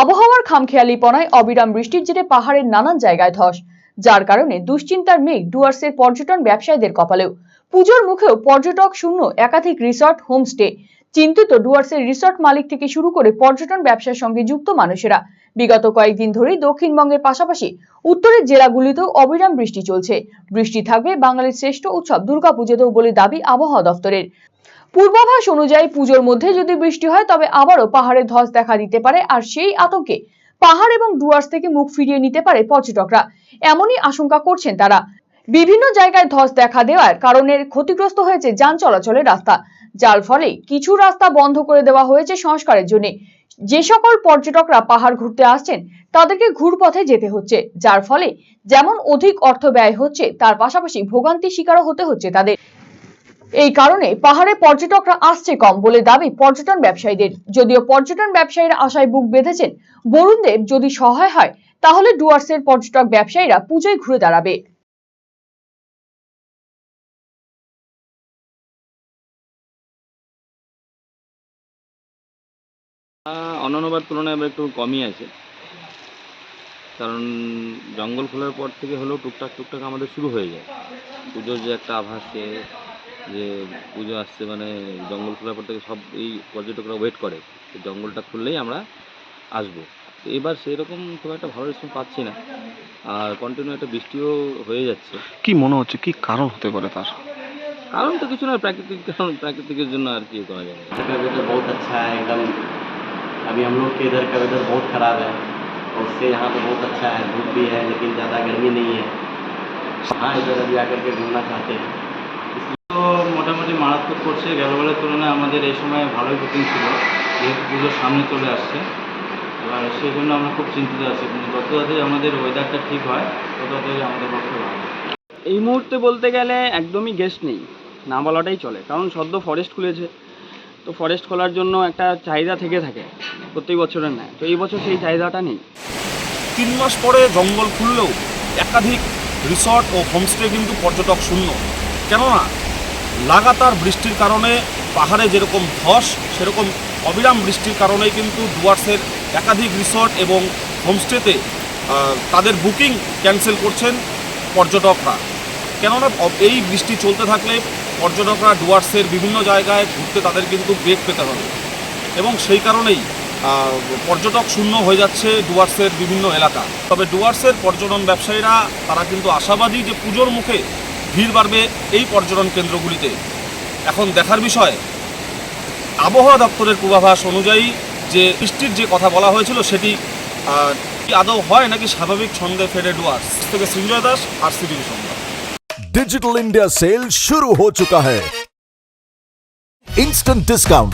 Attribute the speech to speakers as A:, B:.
A: আবহাওয়ার খামখেয়ালিপনায় অবিরাম বৃষ্টির জেরে পাহাড়ের নানান জায়গায় ধস। যার কারণে দুশ্চিন্তার মেঘ ডুয়ার্সের পর্যটন ব্যবসায়ীদের কপালেও। পুজোর মুখেও পর্যটক শূন্য, একাধিক রিসর্ট, হোমস্টে। চিন্তিত ডুয়ার্সের রিসর্ট মালিক থেকে শুরু করে পর্যটন ব্যবসার সঙ্গে যুক্ত মানুষেরা। বিগত কয়েকদিন ধরেই দক্ষিণবঙ্গের পাশাপাশি উত্তরের জেলাগুলিতেও অবিরাম বৃষ্টি চলছে। বৃষ্টি থাকবে বাঙালির শ্রেষ্ঠ উৎসব দুর্গাপুজোতেও বলে দাবি আবহাওয়া দফতরের। পূর্বাভাস অনুযায়ী পুজোর মধ্যে যদি বৃষ্টি হয়, তবে আবারও পাহাড়ে ধস দেখা দিতে পারে আর সেই আতঙ্কে পাহাড় এবং ডুয়ার্স থেকে মুখ ফিরিয়ে নিতে পারে পর্যটকরা। এমনই আশঙ্কা করছেন তারা। বিভিন্ন জায়গায় ধস দেখা দেওয়ার কারণে ক্ষতিগ্রস্ত হয়েছে যান চলাচলের রাস্তা। যার ফলে কিছু রাস্তা বন্ধ করে দেওয়া হয়েছে সংস্কারের জন্য। যে সকল পর্যটকরা পাহাড় ঘুরতে আসছেন, তাদেরকে ঘুরপথে যেতে হচ্ছে, যার ফলে যেমন অধিক অর্থ ব্যয় হচ্ছে, তার পাশাপাশি ভোগান্তির শিকারও হতে হচ্ছে তাদের। এই কারণে পাহাড়ে পর্যটকরা আসছে কম বলে দাবি পর্যটন ব্যবসায়ীদের। যদিও পর্যটন ব্যবসায়ীরা আশায় বুক বেঁধেছেন বরুণ দেব যদি সহায় হয়, তাহলে ডুয়ার্সের পর্যটক ব্যবসায়ীরা পুজোয় ঘুরে দাঁড়াবে।
B: অন্যান্যবার তুলনায় এবার একটু কমই আছে কারণ জঙ্গল খোলার পর থেকে হলেও টুকটাক টুকটাক আমাদের শুরু হয়ে যায় পুজোর যে একটা আভাস যে যে পুজো আসছে মানে জঙ্গল খোলার পর থেকে সব এই পর্যটকরা ওয়েট করে যে জঙ্গলটা খুললেই আমরা আসবো তো এবার সেই রকম খুব একটা ভালো রেসপন্স পাচ্ছি না আর কন্টিনিউ একটা বৃষ্টিও হয়ে যাচ্ছে
C: কি মনে হচ্ছে কি কারণ হতে পারে তার
B: কারণ তো কিছু না প্রাকৃতিক কারণ প্রাকৃতিকের জন্য আর কি করা যাবে
D: का वेदर बहुत अच्छा है एकदम अभी हम लोग के इधर का वेदर बहुत ख़राब है और उससे यहाँ पे बहुत अच्छा है धूप भी है लेकिन ज़्यादा गर्मी नहीं है हाँ इधर अभी आकर के घूमना चाहते हैं
E: তো মোটামুটি মারাত্মক করছে গেলবারের তুলনায় আমাদের এই সময় ভালোই বুকিং ছিল যেহেতু পুজোর সামনে চলে আসছে এবার সেই জন্য আমরা খুব চিন্তিত আছি কিন্তু যত তাড়াতাড়ি আমাদের ওয়েদারটা ঠিক হয় তত তাড়াতাড়ি আমাদের পক্ষে ভালো
F: এই মুহূর্তে বলতে গেলে একদমই গেস্ট নেই না বলাটাই চলে কারণ সদ্য ফরেস্ট খুলেছে তো ফরেস্ট খোলার জন্য একটা চাহিদা থেকে থাকে প্রত্যেক বছরের ন্যায় তো এই বছর সেই চাহিদাটা নেই।
C: তিন মাস পরে জঙ্গল খুললেও একাধিক রিসর্ট ও হোমস্টে কিন্তু পর্যটক শূন্য। কেননা, লাগাতার বৃষ্টির কারণে পাহাড়ে যেরকম ধস, সেরকম অবিরাম বৃষ্টির কারণেই কিন্তু ডুয়ার্সের একাধিক রিসর্ট এবং হোমস্টেতে তাদের বুকিং ক্যান্সেল করছেন পর্যটকরা। কেননা এই বৃষ্টি চলতে থাকলে পর্যটকরা ডুয়ার্সের বিভিন্ন জায়গায় ঘুরতে তাদের কিন্তু বেগ পেতে হবে। এবং সেই কারণেই পর্যটক শূন্য হয়ে যাচ্ছে ডুয়ার্সের বিভিন্ন এলাকা তবে ডুয়ার্সের পর্যটন ব্যবসায়ীরা তারা কিন্তু আশাবাদী যে পুজোর মুখে ভিড় বাড়বে এই পর্যটন কেন্দ্রগুলিতে এখন দেখার বিষয় আবহাওয়া দপ্তরের পূর্বাভাস অনুযায়ী যে বৃষ্টির যে কথা বলা হয়েছিল সেটি আহ, কি আদৌ হয় নাকি স্বাভাবিক ছন্দে ফেরে ডুয়ার্স থেকে সৃঞ্জয় দাস আর সিডিবি সংবাদ
G: डिजिटल इंडिया सेल शुरू हो चुका है इंस्टेंट डिस्काउंट